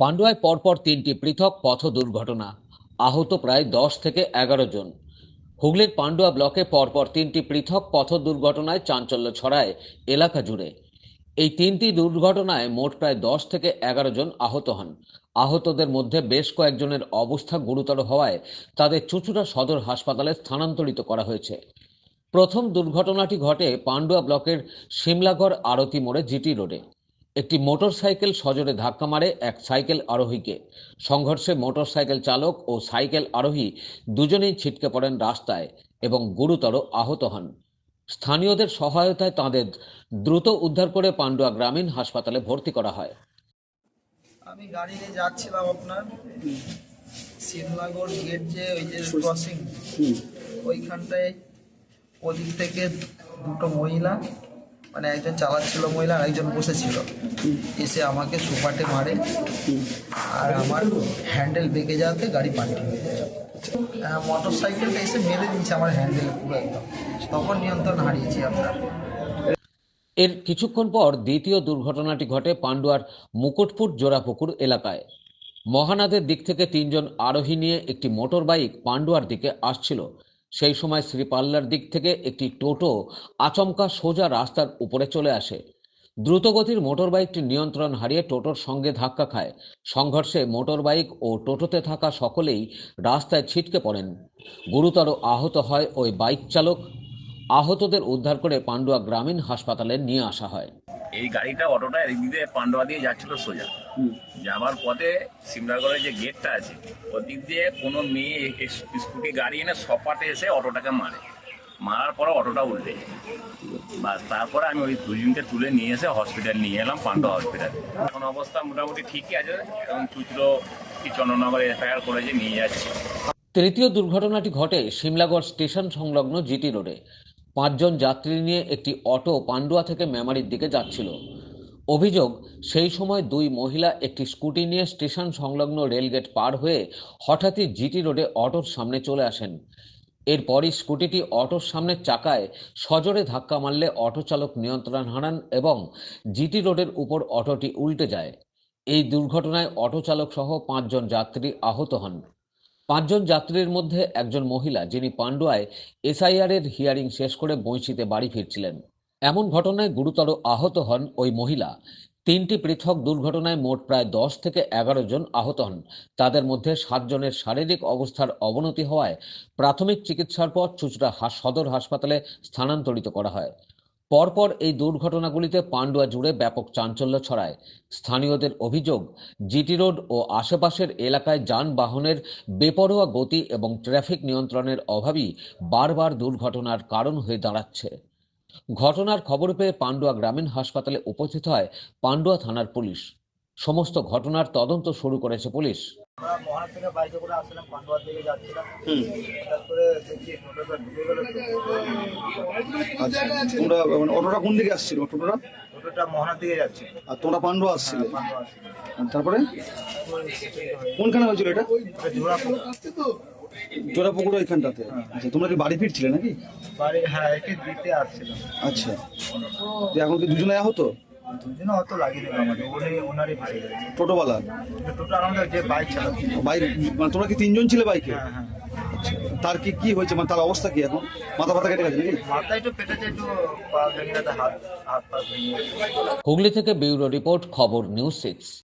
পান্ডুয়ায় পরপর তিনটি পৃথক পথ দুর্ঘটনা। আহত প্রায় দশ থেকে এগারো জন। হুগলির পান্ডুয়া ব্লকে পরপর তিনটি পৃথক পথ দুর্ঘটনায় চাঞ্চল্য ছড়ায় এলাকা জুড়ে। এই তিনটি দুর্ঘটনায় মোট প্রায় দশ থেকে এগারো জন আহত হন। আহতদের মধ্যে বেশ কয়েকজনের অবস্থা গুরুতর হওয়ায় তাদের চুচুড়া সদর হাসপাতালে স্থানান্তরিত করা হয়েছে। প্রথম দুর্ঘটনাটি ঘটে পান্ডুয়া ব্লকের সিমলাগড় আরতি মোড়ে জিটি রোডে। একটি মোটরসাইকেল সজোরে ধাক্কা মারে এক সাইকেল আরোহীকে। সংঘর্ষে মোটরসাইকেল চালক ও সাইকেল আরোহী দুজনেই ছিটকে পড়েন রাস্তায় এবং গুরুতর আহত হন। স্থানীয়দের সহায়তায় তাদের দ্রুত উদ্ধার করে পান্ডুয়া গ্রামীণ হাসপাতালে ভর্তি করা হয়। আমি গাড়ি নিয়ে যাচ্ছিলাম আপনার সিমলাগড় গেট যে ওই যে ক্রসিং ওইখানটায় ওদিক থেকে দুটো মহিলা মানে একজন চালাচ্ছিল মহিলা আর একজন বসেছিল। এসে আমাকে সুপাটে মারে। আর আমার হ্যান্ডেল বেঁকে যাতে গাড়ি পাল্টে হয়ে যায় মোটর সাইকেলটা এসে মেরে দিচ্ছে আমার হ্যান্ডেল পুরো একদম। তখন নিয়ন্ত্রণ হারিয়েছি আপনার এর কিছুক্ষণ পর দ্বিতীয় দুর্ঘটনাটি ঘটে পান্ডুয়ার মুকুটপুর জোড়াপুকুর এলাকায়। মহানাদের দিক থেকে তিনজন আরোহী নিয়ে একটি মোটর বাইক পান্ডুয়ার দিকে আসছিল। সেই সময় শ্রীপাল্লার দিক থেকে একটি টোটো আচমকা সোজা রাস্তার উপরে চলে আসে। দ্রুতগতির মোটর বাইকটি নিয়ন্ত্রণ হারিয়ে টোটোর সঙ্গে ধাক্কা খায়। সংঘর্ষে মোটর বাইক ও টোটোতে থাকা সকলেই রাস্তায় ছিটকে পড়েন। গুরুতর আহত হয় ওই বাইক চালক। আহতদের উদ্ধার করে পান্ডুয়া গ্রামীণ হাসপাতালে নিয়ে আসা হয়। এই গাড়িটা অটোটা এদিক দিয়ে পান্ডুয়া দিয়ে যাচ্ছিল সোজা। যাওয়ার পথে সিমলাগড়ের যে গেটটা আছে, ওদিক দিয়ে কোনো মেয়ে স্কুটি, গাড়ি এনে সপাটে এসে অটোটাকে মারে। মারার পরে অটোটা উল্টে বাস তারপরে আমি ওই দুজনকে তুলে নিয়ে এসে হসপিটাল নিয়ে এলাম পান্ডুয়া হসপিটাল এখন অবস্থা মোটামুটি ঠিকই আছে এবং চুচড়ো কি চন্দ্রনগর এফআইআর করেছে নিয়ে যাচ্ছে। তৃতীয় দুর্ঘটনাটি ঘটে সিমলাগড় স্টেশন সংলগ্ন জিটি রোডে। পাঁচজন যাত্রী নিয়ে একটি অটো পান্ডুয়া থেকে মেমারির দিকে যাচ্ছিল। অভিযোগ, সেই সময় দুই মহিলা একটি স্কুটি নিয়ে স্টেশন সংলগ্ন রেলগেট পার হয়ে হঠাৎই জিটি রোডে অটোর সামনে চলে আসেন। এরপরই স্কুটিটি অটোর সামনের চাকায় সজোরে ধাক্কা মারলে অটো চালক নিয়ন্ত্রণ হারান এবং জিটি রোডের উপর অটোটি উল্টে যায়। এই দুর্ঘটনায় অটো চালক সহ পাঁচজন যাত্রী আহত হন। পাঁচজন যাত্রীর মধ্যে একজন মহিলা, যিনি পান্ডুয়ায় এসআইআর এর হিয়ারিং শেষ করে বৈশিতে বাড়ি ফিরছিলেন। এমন ঘটনায় গুরুতর আহত হন ওই মহিলা। তিনটি পৃথক দুর্ঘটনায় মোট প্রায় দশ থেকে এগারো জন আহত হন। তাদের মধ্যে সাতজনের শারীরিক অবস্থার অবনতি হওয়ায় প্রাথমিক চিকিৎসার পর চুচড়া সদর হাসপাতালে স্থানান্তরিত করা হয়। পরপর এই দুর্ঘটনাগুলিতে পান্ডুয়া জুড়ে ব্যাপক চাঞ্চল্য ছড়ায়। স্থানীয়দের অভিযোগ, জিটি রোড ও আশেপাশের এলাকায় যানবাহনের বেপরোয়া গতি এবং ট্রাফিক নিয়ন্ত্রণের অভাবই বারবার দুর্ঘটনার কারণ হয়ে দাঁড়াচ্ছে। ঘটনার খবর পেয়ে পান্ডুয়া গ্রামীণ হাসপাতালে উপস্থিত হয় পান্ডুয়া থানার পুলিশ। সমস্ত ঘটনার তদন্ত শুরু করেছে পুলিশ। আমরা থেকে বাইকে করে আসছিলাম পান্ডুয়ার দিকে যাচ্ছিলাম। তারপরে দেখি টোটোটা ঢুকে গেল আচ্ছা তোমরা মানে অটোটা কোন দিকে আসছিল টোটোটা টোটোটা মহানার দিকে যাচ্ছে। আর তোমরা আসছিলে? আসছিল। তারপরে? কোনখানে হয়েছিল এটা? জোড়াপুর জোড়াপুকুর ওইখানটাতে আচ্ছা তোমরা কি বাড়ি ফিরছিলে নাকি? বাড়ি হ্যাঁ একে দিতে আসছিলাম। আচ্ছা। যে এখন কি দুজনে আহত? দুজনে অত লাগিয়ে আমাদের উনি ওনারই গেছে টোটোওয়ালা? টোটো আমাদের যে বাইক বাইক মানে তোমরা কি তিনজন ছিলে বাইকে? হ্যাঁ হ্যাঁ। আচ্ছা তার কি কি হয়েছে? মানে তার অবস্থা কি এখন? মাথা ফাথা কেটে গেছে নাকি? মাথা একটু পেটেছে একটু পা ভেঙে গেছে হাত হাত পা ভেঙে গেছে। হুগলি থেকে ব্যুরো রিপোর্ট খবর নিউজ সিক্স।